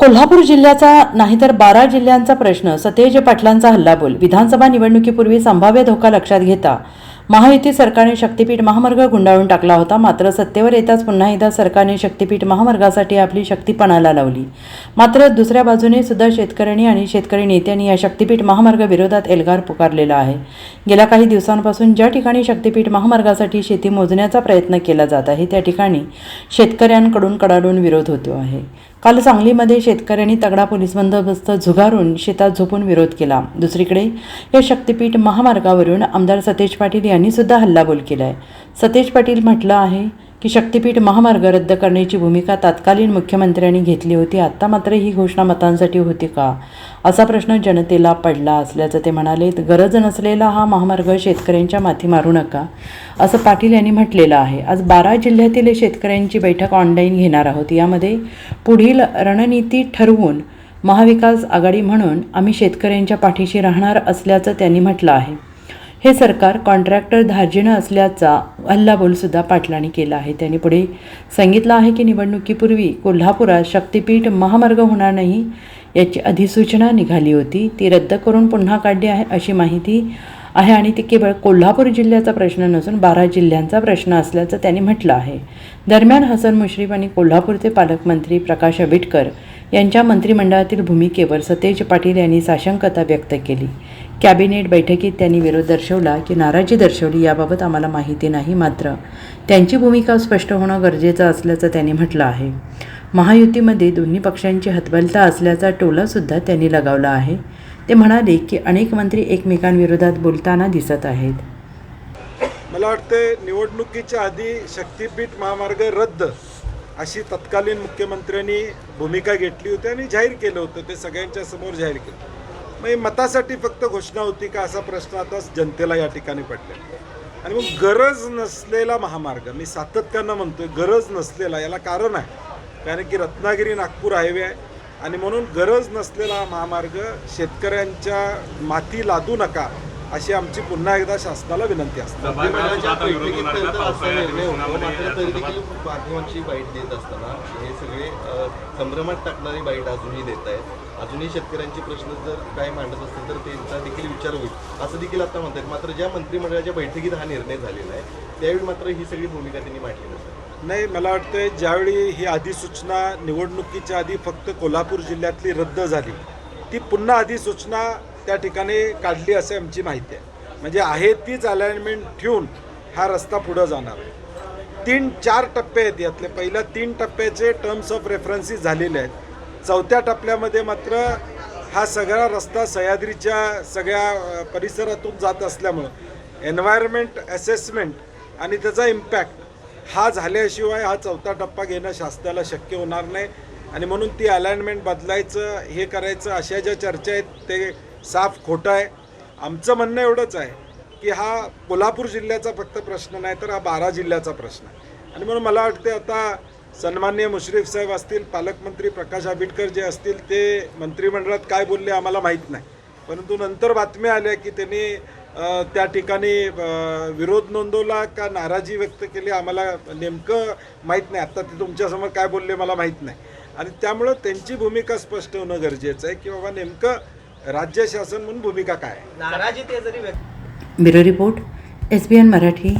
कोल्हापूर जिल्ह्याचा नाही तर बारा जिल्ह्यांचा प्रश्न सतेज पाटलांचा हल्लाबोल विधानसभा निवडणुकीपूर्वी संभाव्य धोका लक्षात घेता. महायुती सरकारने शक्तीपीठ महामार्ग गुंडाळून टाकला होता मात्र सत्तेवर येताच पुन्हा एकदा सरकारने शक्तीपीठ महामार्गासाठी आपली शक्तीपणाला लावली. मात्र दुसऱ्या बाजूने सुद्धा शेतकऱ्यांनी आणि शेतकरी नेत्यांनी या शक्तीपीठ महामार्ग विरोधात एल्गार पुकारलेला आहे. गेल्या काही दिवसांपासून ज्या ठिकाणी शक्तीपीठ महामार्गासाठी शेती मोजण्याचा प्रयत्न केला जात आहे त्या ठिकाणी शेतकऱ्यांकडून कडाडून विरोध होतो आहे. काल सांगलीमध्ये शेतकऱ्यांनी तगडा पोलीस बंदोबस्त झुगारून शेतात झोपून विरोध केला. दुसरीकडे या शक्तीपीठ महामार्गावरून आमदार सतेज पाटील यांनी सुद्धा हल्लाबोल केला आहे सतेज पाटील म्हटलं आहे की शक्तीपीठ महामार्ग रद्द करण्याची भूमिका तत्कालीन मुख्यमंत्र्यांनी घेतली होती. आत्ता मात्र ही घोषणा मतांसाठी होती का? असा प्रश्न जनतेला पडला असल्याचं ते म्हणाले गरज नसलेला हा महामार्ग शेतकऱ्यांच्या माथी मारू नका असं पाटील यांनी म्हटलेलं आहे. आज बारा जिल्ह्यातील शेतकऱ्यांची बैठक ऑनलाईन घेणार आहोत. यामध्ये पुढील रणनीती ठरवून महाविकास आघाडी म्हणून आम्ही शेतकऱ्यांच्या पाठीशी राहणार असल्याचं त्यांनी म्हटलं आहे. हे सरकार कॉन्ट्रॅक्टर धार्जिणं असल्याचा हल्लाबोलसुद्धा पाटलांनी केला आहे. त्यांनी पुढे सांगितलं आहे की निवडणुकीपूर्वी कोल्हापुरात शक्तीपीठ महामार्ग होणार नाही याची अधिसूचना निघाली होती. ती रद्द करून पुन्हा काढली आहे अशी माहिती आहे आणि ती केवळ कोल्हापूर जिल्ह्याचा प्रश्न नसून बारा जिल्ह्यांचा प्रश्न असल्याचं त्यांनी म्हटलं आहे. दरम्यान हसन मुश्रीफ आणि कोल्हापूरचे पालकमंत्री प्रकाश आंबेडकर यांच्या मंत्रिमंडळातील भूमिकेवर सतेज पाटील यांनी साशंकता व्यक्त केली. कॅबिनेट बैठकीत त्यांनी विरोध दर्शवला की नाराजी दर्शवली याबाबत आम्हाला माहिती नाही मात्र त्यांची भूमिका स्पष्ट होणं गरजेचं असल्याचं त्यांनी म्हटलं आहे. महायुतीमध्ये दोन्ही पक्षांची हतबलता असल्याचा टोलासुद्धा त्यांनी लगावला आहे. ते म्हणाले की अनेक मंत्री एकमेकांविरोधात बोलताना दिसत आहेत. मला वाटते निवडणुकीच्या आधी शक्तीपीठ महामार्ग रद्द. अशी तत्कालीन मुख्यमंत्र्यांनी भूमिका घेतली होती आणि जाहीर केलं होतं. ते सगळ्यांच्या समोर जाहीर केलं. मग मतासाठी फक्त घोषणा होती का असा प्रश्न आता जनतेला या ठिकाणी पडला आणि मग गरज नसलेला महामार्ग मी सातत्यानं म्हणतोय गरज नसलेला याला कारण आहे. कारण की रत्नागिरी नागपूर हायवे आहे. आणि म्हणून गरज नसलेला महामार्ग शेतकऱ्यांच्या माती लादू नका. अशी आमची पुन्हा एकदा शासनाला विनंती असते. माध्यमांची बाईट देत असताना हे सगळे संभ्रमात टाकणारी बाईट अजूनही देत आहेत. अजूनही शेतकऱ्यांचे प्रश्न जर काय मांडत असतील तर त्यांचा देखील विचार होईल. असं देखील आता म्हणतात. मात्र ज्या मंत्रिमंडळाच्या बैठकीत हा निर्णय झालेला आहे त्यावेळी मात्र ही सगळी भूमिका त्यांनी मांडली नसते. नाही मला वाटतं ज्यावेळी ही अधिसूचना निवडणुकीच्या आधी फक्त कोल्हापूर जिल्ह्यातली रद्द झाली ती पुन्हा अधिसूचना त्या ठिकाणी काढली असे आमची माहिती आहे. म्हणजे आहे तीच अलाइनमेंट ठेवून हा रस्ता पुढं जाणार आहे. तीन चार टप्पे आहेत यातले. पहिल्या तीन टप्प्याचे टर्म्स ऑफ रेफरन्सेस झालेले आहेत. चौथ्या टप्प्यामध्ये मात्र हा सगळा रस्ता सह्याद्रीच्या सगळ्या परिसरातून जात असल्यामुळं एन्व्हायरमेंट असेसमेंट आणि त्याचा इम्पॅक्ट हा झाल्याशिवाय हा चौथा टप्पा घेणं शासनाला शक्य होणार नाही. आणि म्हणून ती अलाइनमेंट बदलायचं हे करायचं अशा ज्या चर्चा आहेत ते साफ खोटं आहे. आमचं म्हणणं एवढंच आहे की हा कोल्हापूर जिल्ह्याचा फक्त प्रश्न नाही तर हा बारा जिल्ह्याचा प्रश्न आहे. आणि म्हणून मला वाटते आता सन्मान्य मुश्रीफ साहेब असतील पालकमंत्री प्रकाश आंबेडकर जे असतील ते मंत्रिमंडळात काय बोलले आम्हाला माहीत नाही. परंतु नंतर बातम्या आल्या की त्यांनी त्या ठिकाणी विरोध नोंदवला का नाराजी व्यक्त केली आम्हाला नेमकं माहीत नाही. आत्ता ते तुमच्यासमोर काय बोलले मला माहीत नाही. आणि त्यामुळं त्यांची भूमिका स्पष्ट होणं गरजेचं आहे की बाबा नेमकं राज्य शासन म्हणून भूमिका काय? आहे नाराजी ते जरी व्यक्त bureau report S B N Marathi.